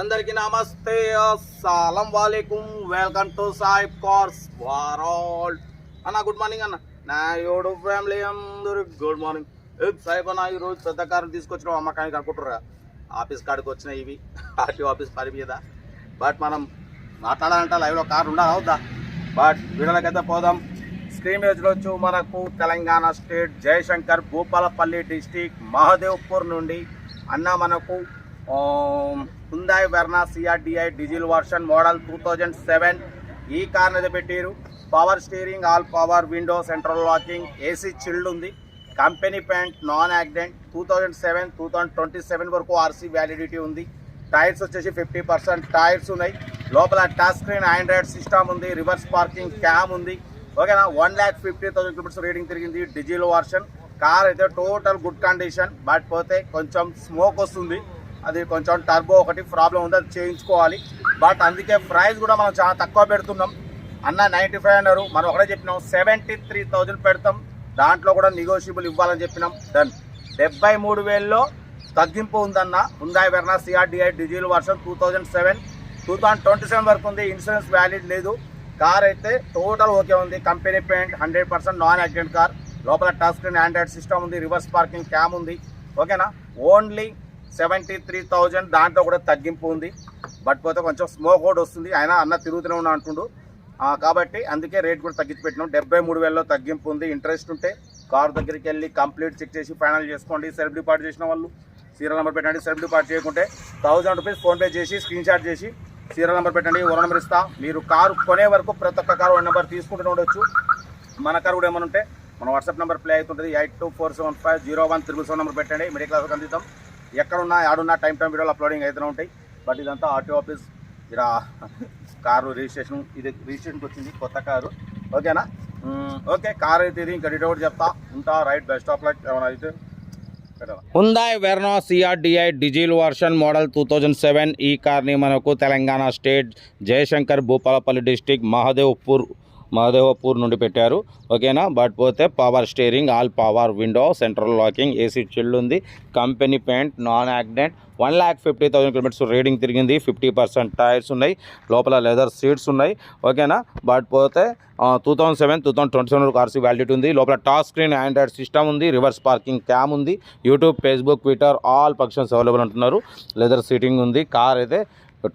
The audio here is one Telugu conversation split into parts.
అందరికి నమస్తే. అస్సలం వాలేకుం. Welcome to Saib cars world. అన్న గుడ్ మార్నింగ్ అన్న. నా యోడు ఫ్యామిలీ అందరు గుడ్ మార్నింగ్. ఏ సాయిబ్ అన్న ఈరోజు పెద్ద కారు తీసుకొచ్చిన. అమ్మకానికి అనుకుంటారా ఆఫీస్ కాడికి వచ్చిన ఇవి. ఆర్టీ ఆఫీస్ పని మీద. బట్ మనం మాట్లాడాలంటే లైవ్లో కారు ఉండాలి అవుద్దా బట్ వీడియోలకైతే పోదాం. స్క్రీన్ మీద చూడొచ్చు మనకు తెలంగాణ స్టేట్ జయశంకర్ భూపాలపల్లి డిస్టిక్ మహదేవ్పూర్ నుండి. అన్న మనకు Hyundai Verna CRDI diesel version model two thousand seven. ఈ కార్ అనేది పెట్టారు power steering all power window central locking AC chilled ఉంది. Company paint non accident. Two thousand seven two thousand twenty seven వరకు ఆర్సీ వ్యాలిడిటీ ఉంది. టైర్స్ వచ్చేసి ఫిఫ్టీ పర్సెంట్ టైర్స్ ఉన్నాయి. లోపల టచ్ స్క్రీన్ ఆండ్రాయిడ్ సిస్టమ్ ఉంది. రివర్స్ పార్కింగ్ క్యామ్ ఉంది. ఓకేనా? One lakh fifty thousand kilometres reading తిరిగింది డీజిల్ వర్షన్. కార్ అయితే టోటల్ గుడ్ కండిషన్ బట్ పోతే కొంచెం స్మోక్ వస్తుంది. అది కొంచెం టర్బో ఒకటి ప్రాబ్లం ఉంది అది చేయించుకోవాలి. బట్ అందుకే ప్రైస్ కూడా మనం చాలా తక్కువ పెడుతున్నాం. అన్న నైంటీ ఫైవ్ అన్నారు. మనం ఒకటే చెప్పినాం సెవెంటీ త్రీ థౌజండ్ పెడతాం. దాంట్లో కూడా నెగోషియబుల్ ఇవ్వాలని చెప్పినాం. డన్ డెబ్బై మూడు వేల్లో తగ్గింపు ఉందన్న. Hyundai Verna CRDI digital version two thousand seven two thousand twenty seven వరకు ఉంది. ఇన్సూరెన్స్ వ్యాలిడ్ లేదు. కార్ అయితే టోటల్ ఓకే ఉంది. Company paint hundred percent non accident car లోపల టచ్ స్క్రీన్ ఆండ్రాయిడ్ సిస్టమ్ ఉంది. రివర్స్ పార్కింగ్ క్యామ్ ఉంది. ఓకేనా ఓన్లీ సెవెంటీ త్రీ థౌజండ్ దాంట్లో కూడా తగ్గింపు ఉంది. బట్ పోతే కొంచెం స్మోక్ కూడా వస్తుంది. ఆయన అన్న తిరుగుతూనే ఉన్నా అంటుండు. కాబట్టి అందుకే రేట్ కూడా తగ్గించి పెట్టినాం. డెబ్బై మూడు వేలలో తగ్గింపు ఉంది. ఇంట్రెస్ట్ ఉంటే కార్ దగ్గరికి వెళ్ళి కంప్లీట్ చెక్ చేసి ఫైనల్ చేసుకోండి. సెల్ఫ్ డిపార్ట్ చేసిన వాళ్ళు సీరియల్ నెంబర్ పెట్టండి. సెల్ఫ్ డిపార్ట్ చేయకుంటే థౌజండ్ రూపీస్ ఫోన్పే చేసి స్క్రీన్ షాట్ చేసి సీరియల్ నెంబర్ పెట్టండి. ఓ నెంబర్ ఇస్తా. మీరు కారు కొనే వరకు ప్రతి ఒక్క కారు నెంబర్ తీసుకుంటూనే ఉండొచ్చు. మన కారు కూడా ఏమైనా ఉంటే మన వాట్సాప్ నెంబర్ ప్లే అవుతుంటుంది. Eight two four seven five zero one triple seven number పెట్టండి. మిడిల్ క్లాస్కి అందిద్దాం. ఎక్కడున్నా ఆడున్నా టైం టైం వీడియోలు అప్లోడింగ్ అవుతూనే ఉంటాయి. బట్ ఇదంతా ఆర్టీఓ ఆఫీస్ ఇక్కడ కారు రిజిస్ట్రేషన్ ఇది రిజిస్ట్రేషన్కి వచ్చింది కొత్త కారు. ఓకేనా? ఓకే కార్ అయితే ఇది ఇంకా డీటెయిల్ చెప్తా. ఉంటా రైట్ బెస్ట్ ఆఫ్ లైక్ ఏమైనా అయితే Hyundai Verna CRDI diesel version model two thousand seven ఈ కార్ని మనకు తెలంగాణ స్టేట్ జయశంకర్ భూపాలపల్లి డిస్టిక్ మహదేవ్పూర్ మహదేవపూర్ నుండి పెట్టారు. ఓకేనా? బట్ పోతే power steering all power window central locking AC chilled ఉంది. Company paint non accident one lakh fifty thousand kilometres reading తిరిగింది. ఫిఫ్టీ పర్సెంట్ టైర్స్ ఉన్నాయి. లోపల లెదర్ సీట్స్ ఉన్నాయి. ఓకేనా? బట్ పోతే two thousand seven two thousand twenty seven వరకు ఆర్సీ వ్యాలిడిటీ ఉంది. లోపల టాచ్ స్క్రీన్ ఆండ్రాయిడ్ సిస్టమ్ ఉంది. రివర్స్ పార్కింగ్ క్యామ్ ఉంది. YouTube Facebook Twitter all functions available అంటున్నారు. లెదర్ సీటింగ్ ఉంది. కార్ అయితే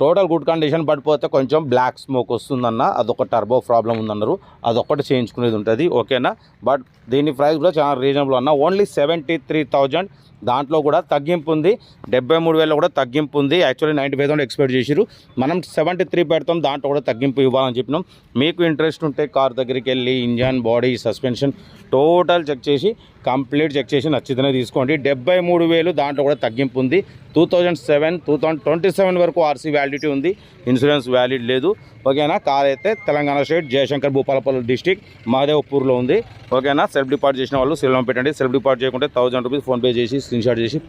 టోటల్ గుడ్ కండిషన్ పడిపోతే కొంచెం బ్లాక్ స్మోక్ వస్తుందన్న అదొక టర్బో ప్రాబ్లం ఉందన్నారు. అదొకటి చేయించుకునేది ఉంటుంది ఓకేనా? బట్ దీని ప్రైస్ కూడా చాలా రీజనబుల్ అన్న. ఓన్లీ సెవెంటీ త్రీ థౌజండ్ దాంట్లో కూడా తగ్గింపు ఉంది. డెబ్బై మూడు వేల కూడా తగ్గింపు ఉంది. Actually ninety five thousand expect చేసిరు మనం సెవెంటీ త్రీ పెడతాం దాంట్లో కూడా తగ్గింపు ఇవ్వాలని చెప్పినాం. మీకు ఇంట్రెస్ట్ ఉంటే కార్ దగ్గరికి వెళ్ళి engine body suspension total check చేసి కంప్లీట్ చెక్ చేసి నచ్చితేనే తీసుకోండి. డెబ్బై మూడు వేలు దాంట్లో కూడా తగ్గింపు ఉంది. Two thousand seven two thousand twenty seven వరకు ఆర్సీ వ్యాలిడిటీ ఉంది. ఇన్సూరెన్స్ వ్యాలిడ్ లేదు. ఓకేనా? కార్ అయితే తెలంగాణ స్టేట్ జయశంకర్ భూపాలపల్లి డిస్టిక్ మహదేవ్పూర్లో ఉంది. ఓకేనా? సెల్ఫ్ డిపార్ట్ చేసిన వాళ్ళు సీరియల్ పెట్టండి. సెల్ఫ్ డిపార్ట్ చేయకుంటే థౌసండ్ రూపీస్ ఫోన్పే చేసి స్క్రీన్ షాట్ చేసి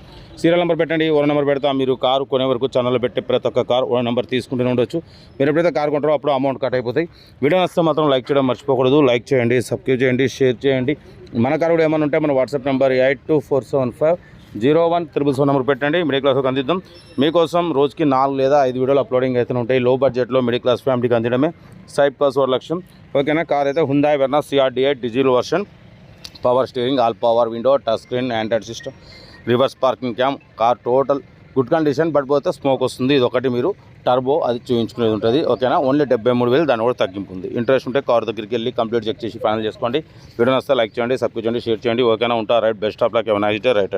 సీరియల్ నెంబర్ పెట్టండి ఓ నెంబర్ పెడతా మీరు కారు కొనే వరకు ఛానల్లో పెట్టే ప్రతి ఒక్క కారు ఓ నెంబర్ తీసుకుంటూనే ఉండొచ్చు. మీరు ఎప్పుడైతే కార్ కొంటారో అప్పుడు అమౌంట్ కట్ అయిపోతాయి. వీడియో నచ్చితే మాత్రం లైక్ చేయడం మర్చిపోకూడదు. లైక్ చేయండి సబ్స్క్రైబ్ చేయండి షేర్ చేయండి. మన కారు కూడా ఏమైనా ఉంటే మన WhatsApp number eight two four seven five zero one triple seven number పెట్టండి. మిడిల్ క్లాస్కి అందిద్దాం. మీకోసం రోజుకి నాలుగు లేదా ఐదు వీడియోలు అప్లోడింగ్ అయితే ఉంటాయి. లో బడ్జెట్లో మిడిల్ క్లాస్ ఫ్యామిలీకి అందించడమే. సైడ్ క్లాస్ వర్ లక్ష్యం ఓకేనా? కార్ అయితే Hyundai Verna CRDI diesel version power steering all power window touch screen Android system reverse parking cam car total good condition but పోతే స్మోక్ వస్తుంది. ఇది ఒకటి మీరు టర్బో అది చూపించుకునేది ఉంటుంది. ఓకేనా? ఓన్లీ డెబ్బై మూడు వేలు దాని కూడా తగ్గింపు ఉంది. ఇంట్రెస్ట్ ఉంటే కార్ దగ్గరికి వెళ్ళి కంప్లీట్ చెక్ చేసి ఫైనల్ చేసుకోండి. వీడియో వస్తే లైక్ చేయండి సబ్స్క్రైబ్ చేయండి షేర్ చేయండి. ఓకేనా? ఉంటా రైట్ బెస్ట్ ఆఫ్ లక్. ఏమైనా అయితే రైట్.